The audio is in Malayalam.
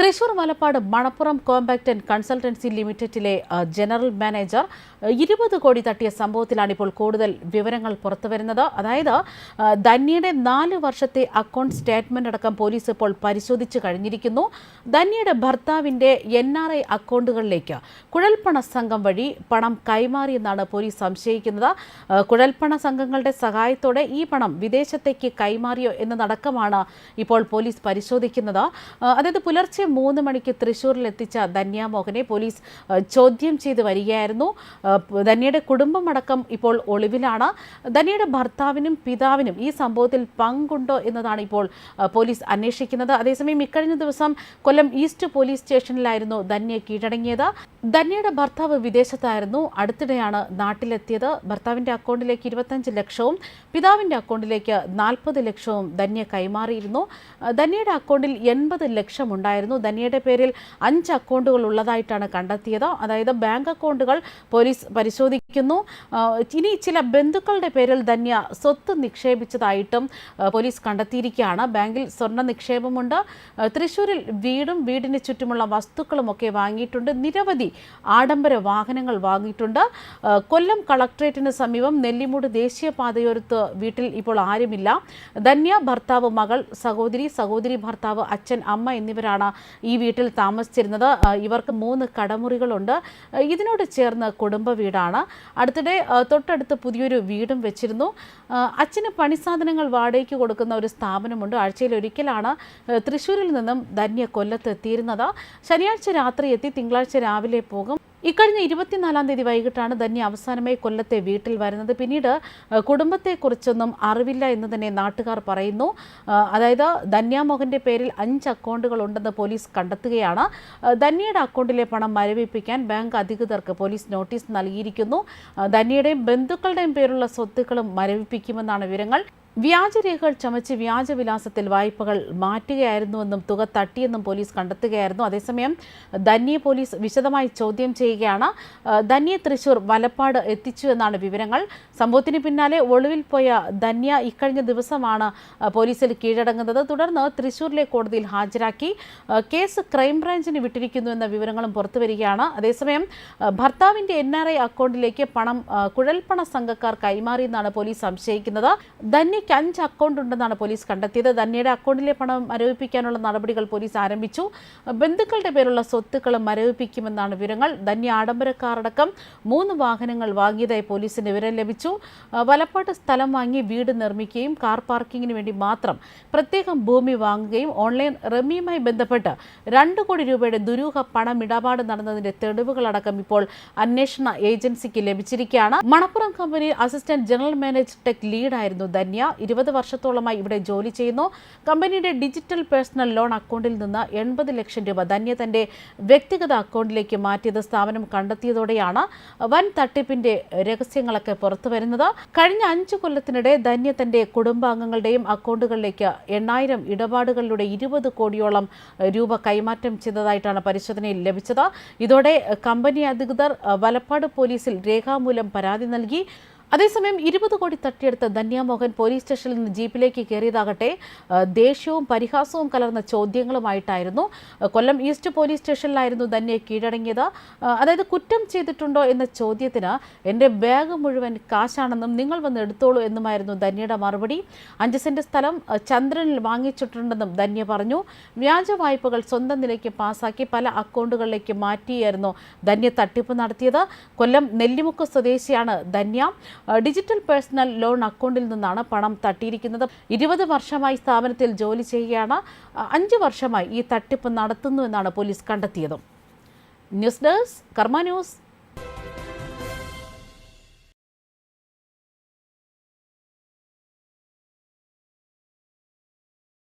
Thrissur Malappad Manappuram compact and consultancy ലിമിറ്റഡിലെ general manager ഇരുപത് കോടി തട്ടിയ സംഭവത്തിലാണ് ഇപ്പോൾ കൂടുതൽ വിവരങ്ങൾ പുറത്തുവരുന്നത് അതായത് ധന്യയുടെ നാല് വർഷത്തെ അക്കൗണ്ട് സ്റ്റേറ്റ്മെന്റ് അടക്കം പോലീസ് ഇപ്പോൾ പരിശോധിച്ച് കഴിഞ്ഞിരിക്കുന്നു. ധന്യയുടെ ഭർത്താവിന്റെ എൻ ആർ ഐ അക്കൗണ്ടുകളിലേക്ക് കുഴൽപ്പണ സംഘം വഴി പണം കൈമാറിയെന്നാണ് പോലീസ് സംശയിക്കുന്നത്. കുഴൽപ്പണ സംഘങ്ങളുടെ സഹായത്തോടെ ഈ പണം വിദേശത്തേക്ക് കൈമാറിയോ എന്നതടക്കമാണ് ഇപ്പോൾ പോലീസ് പരിശോധിക്കുന്നത്. അതായത് പുലർച്ചെ മൂന്ന് മണിക്ക് തൃശൂരിൽ എത്തിച്ച ധന്യാമോഹനെ പോലീസ് ചോദ്യം ചെയ്ത് വരികയായിരുന്നു. ധന്യയുടെ കുടുംബമടക്കം ഇപ്പോൾ ഒളിവിലാണ്. ധന്യയുടെ ഭർത്താവിനും പിതാവിനും ഈ സംഭവത്തിൽ പങ്കുണ്ടോ എന്നതാണ് ഇപ്പോൾ പോലീസ് അന്വേഷിക്കുന്നത്. അതേസമയം ഇക്കഴിഞ്ഞ ദിവസം കൊല്ലം ഈസ്റ്റ് പോലീസ് സ്റ്റേഷനിലായിരുന്നു ധന്യ കീഴടങ്ങിയത്. ധന്യയുടെ ഭർത്താവ് വിദേശത്തായിരുന്നു. അടുത്തിടെയാണ് നാട്ടിലെത്തിയത്. ഭർത്താവിന്റെ അക്കൗണ്ടിലേക്ക് ഇരുപത്തഞ്ച് ലക്ഷവും പിതാവിന്റെ അക്കൗണ്ടിലേക്ക് നാൽപ്പത് ലക്ഷവും ധന്യ കൈമാറിയിരുന്നു. ധന്യയുടെ അക്കൗണ്ടിൽ എൺപത് ലക്ഷം ഉണ്ടായിരുന്നു ധന്യയുടെ പേരിൽ അഞ്ച് അക്കൗണ്ടുകൾ ഉള്ളതായിട്ടാണ് കണ്ടെത്തിയത്. അതായത് ബാങ്ക് അക്കൗണ്ടുകൾ പോലീസ് പരിശോധിക്കുന്നു ആഹ് ഇനി ചില ബന്ധുക്കളുടെ പേരിൽ ധന്യ സ്വത്ത് നിക്ഷേപിച്ചതായിട്ടും പോലീസ് കണ്ടെത്തിയിരിക്കുകയാണ്. ബാങ്കിൽ സ്വർണ നിക്ഷേപമുണ്ട്. തൃശൂരിൽ വീടും വീടിന് ചുറ്റുമുള്ള വസ്തുക്കളും ഒക്കെ വാങ്ങിയിട്ടുണ്ട്. നിരവധി ആഡംബര വാഹനങ്ങൾ വാങ്ങിയിട്ടുണ്ട്. കൊല്ലം കളക്ട്രേറ്റിന് സമീപം നെല്ലിമൂട് ദേശീയപാതയോരത്ത് വീട്ടിൽ ഇപ്പോൾ ആരുമില്ല. ധന്യ ഭർത്താവ് മകൾ സഹോദരി സഹോദരി ഭർത്താവ് അച്ഛൻ അമ്മ എന്നിവരാണ് ഈ വീട്ടിൽ താമസിച്ചിരുന്നത്. ഇവർക്ക് മൂന്ന് കടമുറികളുണ്ട്. ഇതിനോട് ചേർന്ന് കുടുംബ വീടാണ്. അടുത്തിടെ തൊട്ടടുത്ത് പുതിയൊരു വീടും വെച്ചിരുന്നു. അച്ഛന് പണിസാധനങ്ങൾ വാടകയ്ക്ക് കൊടുക്കുന്ന ഒരു സ്ഥാപനമുണ്ട്. ആഴ്ചയിൽ ഒരിക്കലാണ് തൃശ്ശൂരിൽ നിന്നും ധന്യ കൊല്ലത്ത് എത്തിയിരുന്നത്. ശനിയാഴ്ച രാത്രി എത്തി തിങ്കളാഴ്ച രാവിലെ പോകും. ഇക്കഴിഞ്ഞ ഇരുപത്തിനാലാം തീയതി വൈകിട്ടാണ് ധന്യ അവസാനമായി കൊല്ലത്തെ വീട്ടിൽ വരുന്നത്. പിന്നീട് കുടുംബത്തെക്കുറിച്ചൊന്നും അറിവില്ല എന്ന് തന്നെ നാട്ടുകാർ പറയുന്നു. അതായത് ധന്യാമോഹന്റെ പേരിൽ അഞ്ച് അക്കൗണ്ടുകൾ ഉണ്ടെന്ന് പോലീസ് കണ്ടെത്തുകയാണ്. ധന്യയുടെ അക്കൗണ്ടിലെ പണം മരവിപ്പിക്കാൻ ബാങ്ക് അധികൃതർക്ക് പോലീസ് നോട്ടീസ് നൽകിയിരിക്കുന്നു. ധന്യയുടെയും ബന്ധുക്കളുടെയും പേരുള്ള സ്വത്തുക്കളും മരവിപ്പിക്കുമെന്നാണ് വിവരങ്ങൾ. വ്യാജരേഖകൾ ചമച്ച് വ്യാജവിലാസത്തിൽ വായ്പകൾ മാറ്റുകയായിരുന്നുവെന്നും തുക തട്ടിയെന്നും പോലീസ് കണ്ടെത്തുകയായിരുന്നു. അതേസമയം ധന്യെ പോലീസ് വിശദമായി ചോദ്യം ചെയ്യുകയാണ്. ധന്യെ തൃശൂർ വലപ്പാട് എത്തിച്ചു എന്നാണ് വിവരങ്ങൾ. സംഭവത്തിന് പിന്നാലെ ഒളിവിൽ പോയ ധന്യ ഇക്കഴിഞ്ഞ ദിവസമാണ് പോലീസിൽ കീഴടങ്ങുന്നത്. തുടർന്ന് തൃശൂരിലെ കോടതിയിൽ ഹാജരാക്കി കേസ് ക്രൈംബ്രാഞ്ചിന് വിട്ടിരിക്കുന്നു എന്ന വിവരങ്ങളും പുറത്തുവരികയാണ് അതേസമയം ഭർത്താവിന്റെ എൻ അക്കൗണ്ടിലേക്ക് പണം കുഴൽപ്പണ സംഘക്കാർ കൈമാറിയെന്നാണ് പോലീസ് സംശയിക്കുന്നത്. ധന്യയ്ക്ക് അഞ്ച് അക്കൗണ്ട് ഉണ്ടെന്നാണ് പോലീസ് കണ്ടെത്തിയത്. ധന്യയുടെ അക്കൗണ്ടിലെ പണം മരവിപ്പിക്കാനുള്ള നടപടികൾ പോലീസ് ആരംഭിച്ചു. ബന്ധുക്കളുടെ പേരുള്ള സ്വത്തുക്കളും മരവിപ്പിക്കുമെന്നാണ് വിവരങ്ങൾ. ധന്യ ആഡംബരക്കാരടക്കം മൂന്ന് വാഹനങ്ങൾ വാങ്ങിയതായി പോലീസിന് വിവരം ലഭിച്ചു. വലപ്പാട്ട് സ്ഥലം വാങ്ങി വീട് നിർമ്മിക്കുകയും കാർ പാർക്കിങ്ങിന് വേണ്ടി മാത്രം പ്രത്യേകം ഭൂമി വാങ്ങുകയും ഓൺലൈൻ റമ്മിയുമായി ബന്ധപ്പെട്ട് രണ്ട് കോടി രൂപയുടെ ദുരൂഹ പണമിടപാട് നടന്നതിന്റെ തെളിവുകളടക്കം ഇപ്പോൾ അന്വേഷണ ഏജൻസിക്ക് ലഭിച്ചിരിക്കുകയാണ്. മണപ്പുറം കമ്പനിയിൽ അസിസ്റ്റന്റ് ജനറൽ മാനേജർ ടെക് ലീഡായിരുന്നു ധന്യ. ഇരുപത് വർഷത്തോളമായി ഇവിടെ ജോലി ചെയ്യുന്നു. കമ്പനിയുടെ ഡിജിറ്റൽ പേഴ്സണൽ ലോൺ അക്കൗണ്ടിൽ നിന്ന് എൺപത് ലക്ഷം രൂപ ധന്യ തന്റെ വ്യക്തിഗത അക്കൗണ്ടിലേക്ക് മാറ്റിയത് സ്ഥാപനം കണ്ടെത്തിയതോടെയാണ് വൻ തട്ടിപ്പിന്റെ രഹസ്യങ്ങളൊക്കെ പുറത്തു വരുന്നത്. കഴിഞ്ഞ അഞ്ചു കൊല്ലത്തിനിടെ ധന്യ തന്റെ കുടുംബാംഗങ്ങളുടെയും അക്കൗണ്ടുകളിലേക്ക് എണ്ണായിരം ഇടപാടുകളിലൂടെ ഇരുപത് കോടിയോളം രൂപ കൈമാറ്റം ചെയ്തതായിട്ടാണ് പരിശോധനയിൽ ലഭിച്ചത്. ഇതോടെ കമ്പനി അധികൃതർ വലപ്പാട് പോലീസിൽ രേഖാമൂലം പരാതി നൽകി. അതേസമയം ഇരുപത് കോടി തട്ടിയെടുത്ത ധന്യാമോഹൻ പോലീസ് സ്റ്റേഷനിൽ നിന്ന് ജീപ്പിലേക്ക് കയറിയതാകട്ടെ ദേഷ്യവും പരിഹാസവും കലർന്ന ചോദ്യങ്ങളുമായിട്ടായിരുന്നു കൊല്ലം ഈസ്റ്റ് പോലീസ് സ്റ്റേഷനിലായിരുന്നു ധന്യെ കീഴടങ്ങിയത്. അതായത് കുറ്റം ചെയ്തിട്ടുണ്ടോ എന്ന ചോദ്യത്തിന് എന്റെ ബാഗ് മുഴുവൻ കാശാണെന്നും നിങ്ങൾ വന്ന് എടുത്തോളൂ എന്നുമായിരുന്നു ധന്യയുടെ മറുപടി. അഞ്ച് സെന്റ് സ്ഥലം ചന്ദ്രനിൽ വാങ്ങിച്ചിട്ടുണ്ടെന്നും ധന്യ പറഞ്ഞു. വ്യാജ വായ്പകൾ സ്വന്തം നിലയ്ക്ക് പാസാക്കി പല അക്കൗണ്ടുകളിലേക്ക് മാറ്റിയായിരുന്നു ധന്യ തട്ടിപ്പ് നടത്തിയത്. കൊല്ലം നെല്ലിമുക്ക് സ്വദേശിയാണ് ധന്യ. ഡിജിറ്റൽ പേഴ്സണൽ ലോൺ അക്കൗണ്ടിൽ നിന്നാണ് പണം തട്ടിയിരിക്കുന്നത്. ഇരുപത് വർഷമായി സ്ഥാപനത്തിൽ ജോലി ചെയ്യുകയാണ്. അഞ്ച് വർഷമായി ഈ തട്ടിപ്പ് നടത്തുന്നു എന്നാണ് പോലീസ് കണ്ടെത്തിയത്. News desk Karma news.